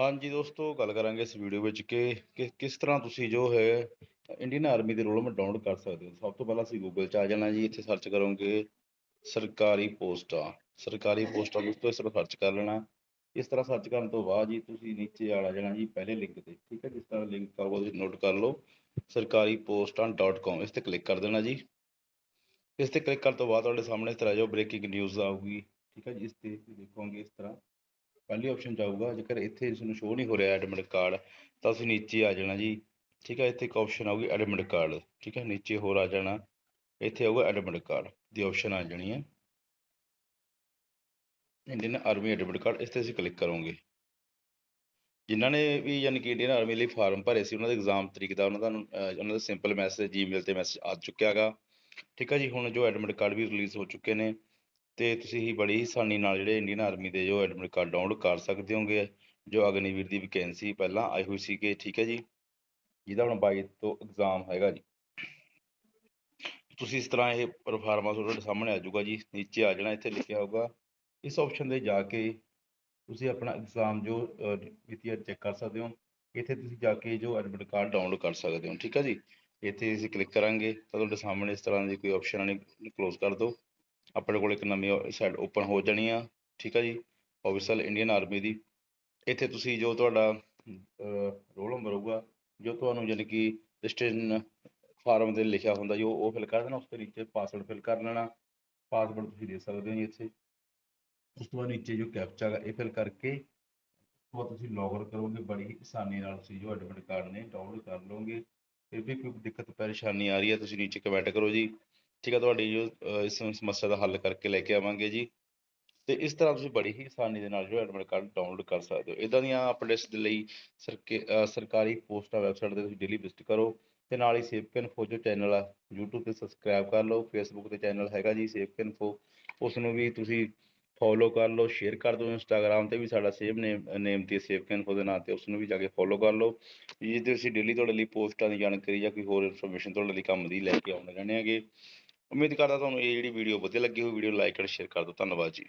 ਹਾਂਜੀ ਦੋਸਤੋ, ਗੱਲ ਕਰਾਂਗੇ ਇਸ ਵੀਡੀਓ ਵਿੱਚ ਕਿ ਕਿ ਕਿਸ ਤਰ੍ਹਾਂ ਤੁਸੀਂ ਜੋ ਹੈ ਇੰਡੀਅਨ ਆਰਮੀ ਦੇ ਰੋਲ ਡਾਊਨਲੋਡ ਕਰ ਸਕਦੇ ਹੋ। ਸਭ ਤੋਂ ਪਹਿਲਾਂ ਅਸੀਂ ਗੂਗਲ 'ਚ ਆ ਜਾਣਾ ਜੀ, ਇੱਥੇ ਸਰਚ ਕਰੋਗੇ ਸਰਕਾਰੀ ਪੋਸਟਾਂ। ਸਰਕਾਰੀ ਪੋਸਟਾਂ ਦੋਸਤੋ, ਇਸ ਤਰ੍ਹਾਂ ਸਰਚ ਕਰ ਲੈਣਾ। ਇਸ ਤਰ੍ਹਾਂ ਸਰਚ ਕਰਨ ਤੋਂ ਬਾਅਦ ਜੀ, ਤੁਸੀਂ ਨੀਚੇ ਆ ਜਾਣਾ ਜੀ, ਪਹਿਲੇ ਲਿੰਕ ਤੇ, ਠੀਕ ਹੈ ਜਿਸ ਤਰ੍ਹਾਂ ਲਿੰਕ ਆਊਗਾ ਤੁਸੀਂ ਨੋਟ ਕਰ ਲਓ। ਸਰਕਾਰੀ ਪੋਸਟਾਂ ਡਾਟ ਕਾਮ ਇਸ ਤੇ ਕਲਿੱਕ ਕਰ ਦੇਣਾ ਜੀ। ਇਸ ਤੇ ਕਲਿੱਕ ਕਰਨ ਤੋਂ ਬਾਅਦ ਤੁਹਾਡੇ ਸਾਹਮਣੇ ਇਸ ਤਰ੍ਹਾਂ ਜੋ ਬ੍ਰੇਕਿੰਗ ਨਿਊਜ਼ ਆਊਗੀ, ਠੀਕ ਹੈ ਜੀ? ਇਸ ਤੇ ਦੇਖੋਗੇ ਇਸ ਤਰ੍ਹਾਂ। ਪਹਿਲੀ ਆਪਸ਼ਨ ਜਾਊਗਾ, ਜੇਕਰ ਇੱਥੇ ਇਸ ਨੂੰ ਸ਼ੋ ਨਹੀਂ ਹੋ ਰਿਹਾ ਐਡਮਿਟ ਕਾਰਡ ਤਾਂ ਅਸੀਂ ਨੀਚੇ ਆ ਜਾਣਾ ਜੀ। ਠੀਕ ਹੈ, ਇੱਥੇ ਇੱਕ ਆਪਸ਼ਨ ਆਊਗੀ ਐਡਮਿਟ ਕਾਰਡ ਠੀਕ ਹੈ, ਨੀਚੇ ਹੋਰ ਆ ਜਾਣਾ। ਇੱਥੇ ਆਊਗਾ ਐਡਮਿਟ ਕਾਰਡ ਦੀ ਆਪਸ਼ਨ ਆ ਜਾਣੀ ਹੈ। ਇੰਡੀਅਨ ਆਰਮੀ ਐਡਮਿਟ ਕਾਰਡ ਇਸ ਤੇ ਅਸੀਂ ਕਲਿੱਕ ਕਰੋਗੇ। ਜਿਨ੍ਹਾਂ ਨੇ ਵੀ ਯਾਨੀ ਕਿ ਇੰਡੀਅਨ ਆਰਮੀ ਲਈ ਫਾਰਮ ਭਰੇ ਸੀ, ਉਹਨਾਂ ਦੇ ਐਗਜ਼ਾਮ ਤਰੀਕ ਦਾ, ਉਹਨਾਂ ਦਾ ਉਹਨਾਂ ਦਾ ਸਿੰਪਲ ਮੈਸੇਜ ਜੀਮੇਲ ਤੇ ਮੈਸੇਜ ਆ ਚੁੱਕਿਆ ਹੈਗਾ। ਠੀਕ ਹੈ ਜੀ, ਹੁਣ ਜੋ ਐਡਮਿਟ ਕਾਰਡ ਵੀ ਰਿਲੀਜ਼ ਹੋ ਚੁੱਕੇ ਨੇ ਤੇ ਤੁਸੀਂ ਹੀ ਬੜੀ ਆਸਾਨੀ ਨਾਲ ਜਿਹੜੇ ਇੰਡੀਅਨ ਆਰਮੀ ਦੇ ਜੋ ਐਡਮਿਟ ਕਾਰਡ ਡਾਊਨਲੋਡ ਕਰ ਸਕਦੇ ਹੋਗੇ, ਜੋ ਅਗਨੀਵੀਰ ਦੀ ਵੈਕੈਂਸੀ ਪਹਿਲਾਂ ਆਈ ਹੋਈ ਸੀ ਕਿ ਠੀਕ ਹੈ ਜੀ? ਜਿਹਦਾ ਹੁਣ 22 ਤੋਂ ਐਗਜ਼ਾਮ ਹੈਗਾ ਜੀ। ਤੁਸੀਂ ਇਸ ਤਰ੍ਹਾਂ ਇਹ ਪਰਫਾਰਮਾ ਤੁਹਾਡੇ ਸਾਹਮਣੇ ਆ ਜਾਊਗਾ ਜੀ, ਨੀਚੇ ਆ ਜਾਣਾ, ਇੱਥੇ ਲਿਖਿਆ ਹੋਊਗਾ। ਇਸ ਆਪਸ਼ਨ ਤੇ ਜਾ ਕੇ ਤੁਸੀਂ ਆਪਣਾ ਐਗਜ਼ਾਮ ਜੋ ਵਿਤੀਆ ਚੈੱਕ ਕਰ ਸਕਦੇ ਹੋ। ਇੱਥੇ ਤੁਸੀਂ ਜਾ ਕੇ ਜੋ ਐਡਮਿਟ ਕਾਰਡ ਡਾਊਨਲੋਡ ਕਰ ਸਕਦੇ ਹੋ, ਠੀਕ ਹੈ ਜੀ? ਇੱਥੇ ਅਸੀਂ ਕਲਿੱਕ ਕਰਾਂਗੇ, ਤਾਂ ਤੁਹਾਡੇ ਸਾਹਮਣੇ ਇਸ ਤਰ੍ਹਾਂ ਦੀ ਕੋਈ ਆਪਸ਼ਨ ਆਣੀ ਕਲੋਜ਼ ਕਰ ਦਿਓ। ਆਪਣੇ ਕੋਲ ਇੱਕ ਨਵੀਂ ਸਾਈਡ ਓਪਨ ਹੋ ਜਾਣੀ ਆ, ਠੀਕ ਆ ਜੀ? ਆਫੀਸਲ ਇੰਡੀਅਨ ਆਰਮੀ ਦੀ। ਇੱਥੇ ਤੁਸੀਂ ਜੋ ਤੁਹਾਡਾ ਰੋਲ ਨੰਬਰ ਹੋਊਗਾ, ਜੋ ਤੁਹਾਨੂੰ ਯਾਨੀ ਕਿ ਰਜਿਸਟ੍ਰੇਸ਼ਨ ਫਾਰਮ ਤੇ ਲਿਖਿਆ ਹੁੰਦਾ ਜੀ, ਉਹ ਫਿਲ ਕਰ ਦੇਣਾ, ਉਸ ਦੇ ਨੀਚੇ ਪਾਸਵਰਡ ਫਿਲ ਕਰ ਲੈਣਾ। ਪਾਸਵਰਡ ਤੁਸੀਂ ਦੇ ਸਕਦੇ ਹੋ ਜੀ ਇੱਥੇ। ਉਸ ਤੋਂ ਬਾਅਦ ਨੀਚੇ ਜੋ ਕੈਪਚਾ ਹੈਗਾ, ਇਹ ਫਿਲ ਕਰਕੇ ਉਸ ਤੋਂ ਬਾਅਦ ਤੁਸੀਂ ਲੌਗਆਊਟ ਕਰੋਗੇ, ਬੜੀ ਆਸਾਨੀ ਨਾਲ ਤੁਸੀਂ ਜੋ ਐਡਮਿਟ ਕਾਰਡ ਨੇ ਡਾਊਨਲੋਡ ਕਰ ਲਓਗੇ। ਫਿਰ ਵੀ ਕੋਈ ਦਿੱਕਤ, ਪਰੇਸ਼ਾਨੀ ਆ ਰਹੀ ਹੈ, ਤੁਸੀਂ ਨੀਚੇ ਕਮੈਂਟ ਕਰੋ ਜੀ। ਠੀਕ ਆ, ਤੁਹਾਡੀ ਜੋ ਇਸ ਸਮੱਸਿਆ ਦਾ ਹੱਲ ਕਰਕੇ ਲੈ ਕੇ ਆਵਾਂਗੇ ਜੀ। ਤੇ ਇਸ ਤਰ੍ਹਾਂ ਤੁਸੀਂ ਬੜੀ ਹੀ ਆਸਾਨੀ ਦੇ ਨਾਲ ਜੋ ਐਡਮਿਟ ਕਾਰਡ ਡਾਊਨਲੋਡ ਕਰ ਸਕਦੇ ਹੋ। ਇਦਾਂ ਦੀਆਂ ਅਪਡੇਟਸ ਦੇ ਲਈ ਸਰਕੇ- ਸਰਕਾਰੀ ਪੋਸਟਾਂ ਵੈਬਸਾਈਟ ਤੇ ਤੁਸੀਂ ਡੇਲੀ ਵਿਜ਼ਿਟ ਕਰੋ। ਤੇ ਨਾਲ ਹੀ ਸੇਵਕ ਇਨਫੋ ਜੋ ਚੈਨਲ ਆ, YouTube ਤੇ ਸਬਸਕ੍ਰਾਈਬ ਕਰ ਲਓ। Facebook ਤੇ ਚੈਨਲ ਹੈਗਾ ਜੀ ਸੇਵਕ ਇਨਫੋ। ਉਸ ਨੂੰ ਵੀ ਤੁਸੀਂ ਫੋਲੋ ਕਰ ਲਓ, ਸ਼ੇਅਰ ਕਰ ਦਿਓ। ਇੰਸਟਾਗ੍ਰam ਤੇ ਵੀ ਸਾਡਾ ਸੇਮ ਨੇਮ ਨੇਮ ਤੇ ਸੇਵਕ ਇਨਫੋ ਦੇ ਨਾਂ ਤੇ ਉਸ ਨੂੰ ਵੀ ਜਾ ਕੇ ਫੋਲੋ ਕਰ ਲਓ। ਜਿਸ 'ਤੇ ਅਸੀਂ ਡੇਲੀ ਤੁਹਾਡੇ ਲਈ ਪੋਸਟਾਂ ਦੀ ਜਾਣਕਾਰੀ ਜਾਂ ਕੋਈ ਹੋਰ ਇਨਫੋਰਮੇਸ਼ਨ ਤੁਹਾਡੇ ਲਈ ਕੰਮ ਦੀ ਲੈ ਕੇ ਆਉਂਦੇ ਰਹਿੰਦੇ ਹੈਗੇ। ਉਮੀਦ ਕਰਦਾ ਤੁਹਾਨੂੰ ਇਹ ਜਿਹੜੀ ਵੀਡੀਓ ਵਧੀਆ ਲੱਗੀ ਹੋਈ ਵੀਡੀਓ ਲਾਈਕ ਅਤੇ ਸ਼ੇਅਰ ਕਰ ਦਿਓ। ਧੰਨਵਾਦ ਜੀ।